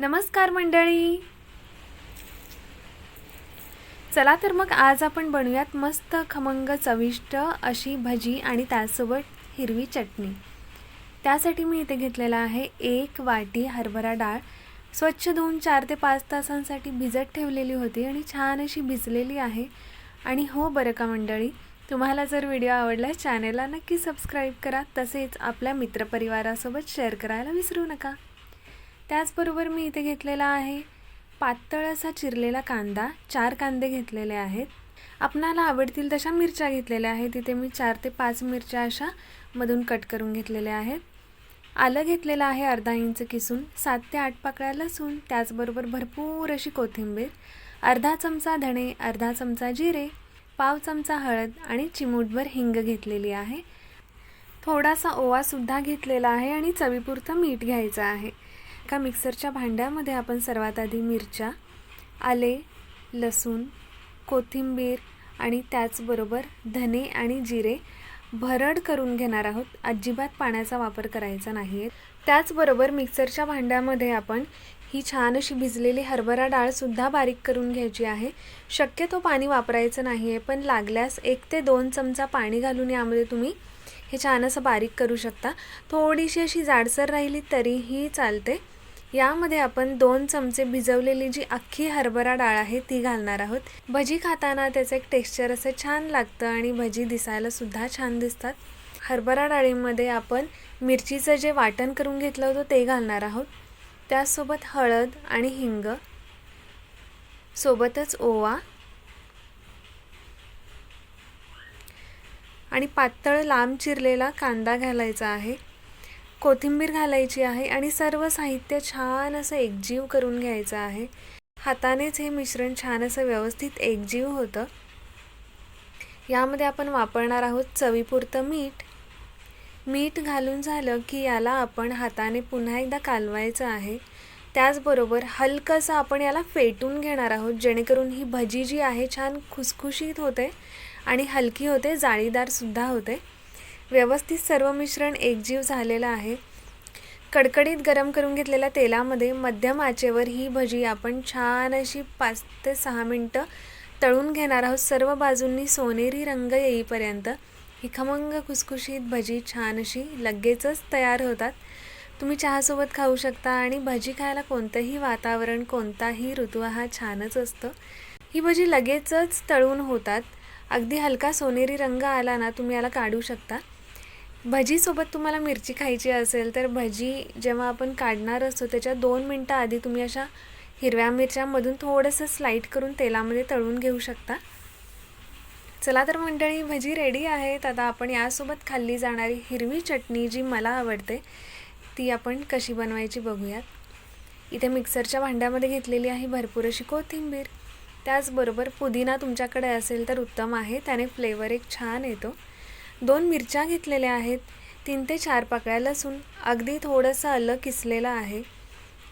नमस्कार मंडळी. चला तर मग आज आपण बनवूयात मस्त खमंग चविष्ट अशी भजी आणि त्यासोबत हिरवी चटणी. त्यासाठी मी इथे घेतलेला आहे एक वाटी हरभरा डाळ. स्वच्छ धुवून चार ते पाच तासांसाठी भिजत ठेवलेली होती आणि छान अशी भिजलेली आहे. आणि हो बरं का मंडळी तुम्हाला जर व्हिडिओ आवडला चॅनेलला नक्की सबस्क्राईब करा. तसेच आपल्या मित्रपरिवारासोबत शेअर करायला विसरू नका. त्याचबरोबर मी इथे घेतलेला आहे पातळ असा चिरलेला कांदा. चार कांदे घेतलेले आहेत. आपणाला आवडतील तशा मिरच्या घेतलेल्या आहेत. तिथे मी चार ते पाच मिरच्या अशा मधून कट करून घेतलेल्या आहेत. आलं घेतलेलं आहे अर्धा इंच किसून सात ते आठ पाकळ्या लसूण त्याचबरोबर भरपूर अशी कोथिंबीर अर्धा चमचा धणे अर्धा चमचा जिरे पाव चमचा हळद आणि चिमूटभर हिंग घेतलेली आहे. थोडासा ओवासुद्धा घेतलेला आहे आणि चवीपुरतं मीठ घ्यायचं आहे. एका मिक्सरच्या भांड्यामध्ये आपण सर्वात आधी मिरच्या आले लसूण कोथिंबीर आणि त्याचबरोबर धने आणि जिरे भरड करून घेणार आहोत. अजिबात पाण्याचा वापर करायचा नाही आहे त्याचबरोबर मिक्सरच्या भांड्यामध्ये आपण ही छान अशी भिजलेली हरभरा डाळसुद्धा बारीक करून घ्यायची आहे. शक्यतो पाणी वापरायचं नाही आहे पण लागल्यास एक ते दोन चमचा पाणी घालून यामध्ये तुम्ही हे छान असं बारीक करू शकता. थोडीशी अशी जाडसर राहिली तरीही चालते. यामध्ये आपण दोन चमचे भिजवलेली जी अख्खी हरभरा डाळ आहे ती घालणार आहोत. भजी खाताना त्याचं एक टेक्स्चर असं छान लागतं आणि भजी दिसायला सुद्धा छान दिसतात. हरभरा डाळीमध्ये आपण मिरचीचं जे वाटण करून घेतलं होतं ते घालणार आहोत. त्यासोबत हळद आणि हिंग सोबतच ओवा आणि पातळ लांब चिरलेला कांदा घालायचा आहे. कोथिंबीर घालायची आहे आणि सर्व साहित्य छान असं एकजीव करून घ्यायचं आहे. हातानेच हे मिश्रण छान असं व्यवस्थित एकजीव होतं. यामध्ये आपण वापरणार आहोत चवीपुरतं मीठ. मीठ घालून झालं की याला आपण हाताने पुन्हा एकदा कालवायचं आहे. त्याचबरोबर हलकंसं आपण याला फेटून घेणार आहोत जेणेकरून ही भजी जी आहे छान खुसखुशीत होते. आणि हलकी होते जाळीदारसुद्धा होते. व्यवस्थित सर्व मिश्रण एकजीव झालेलं आहे. कडकडीत गरम करून घेतलेल्या तेलामध्ये मध्यम आचेवर ही भजी आपण छान अशी पाच ते सहा मिनटं तळून घेणार आहोत. सर्व बाजूंनी सोनेरी रंग येईपर्यंत ही खमंग खुसखुशीत भजी छान अशी लगेचच तयार होतात. तुम्ही चहासोबत खाऊ शकता आणि भजी खायला कोणतंही वातावरण कोणताही ऋतू हा छानच असतो. ही भजी लगेचच तळून होतात. अगदी हलका सोनेरी रंग आला ना तुम्ही याला काढू शकता. भजीसोबत तुम्हाला मिरची खायची असेल तर भजी जेव्हा आपण काढणार असतो त्याच्या दोन मिनटं आधी तुम्ही अशा हिरव्या मिरच्यामधून थोडंसं स्लाईट करून तेलामध्ये तळून घेऊ शकता. चला तर मंडळी भजी रेडी आहेत. आता आपण यासोबत खाल्ली जाणारी हिरवी चटणी जी मला आवडते ती आपण कशी बनवायची बघूयात. इथे मिक्सरच्या भांड्यामध्ये घेतलेली आहे भरपूर अशी कोथिंबीर. त्याचबरोबर पुदिना तुमच्याकडे असेल तर उत्तम आहे. त्याने फ्लेवर एक छान येतो. दोन मिरच्या घेतलेल्या आहेत. तीन ते चार पाकळ्या लसूण. अगदी थोडंसं आलं किसलेलं आहे.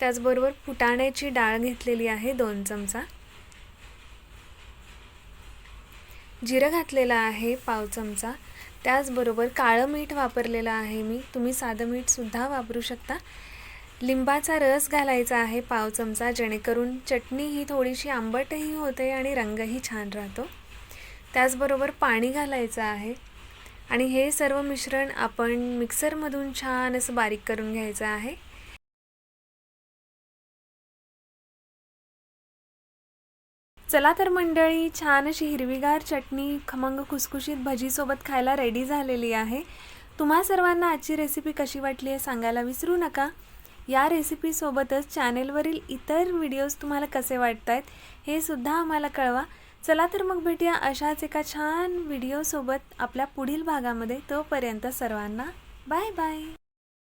त्याचबरोबर फुटाण्याची डाळ घेतलेली आहे दोन चमचा. जिरं घातलेलं आहे पाव चमचा. त्याचबरोबर काळं मीठ वापरलेलं आहे मी. तुम्ही साधं मीठसुद्धा वापरू शकता. लिंबाचा रस घालायचा आहे पाव चमचा जेणेकरून चटणी ही थोडीशी आंबटही होते आणि रंगही छान राहतो. त्याचबरोबर पाणी घालायचं आहे. आणि हे सर्व मिश्रण आपण मिक्सरमधून छान असं बारीक करून घ्यायचं आहे. चला तर मंडळी छान अशी हिरवीगार चटणी खमंग खुसखुशीत भजीसोबत खायला रेडी झालेली आहे. तुम्हा सर्वांना आजची रेसिपी कशी वाटली आहे सांगायला विसरू नका. या रेसिपीसोबतच चॅनेलवरील इतर व्हिडिओज तुम्हाला कसे वाटत आहेत हे सुद्धा आम्हाला कळवा. चला तर मग भेटूया अशाच एका छान व्हिडिओसोबत आपल्या पुढील भागामध्ये. तोपर्यंत सर्वांना बाय बाय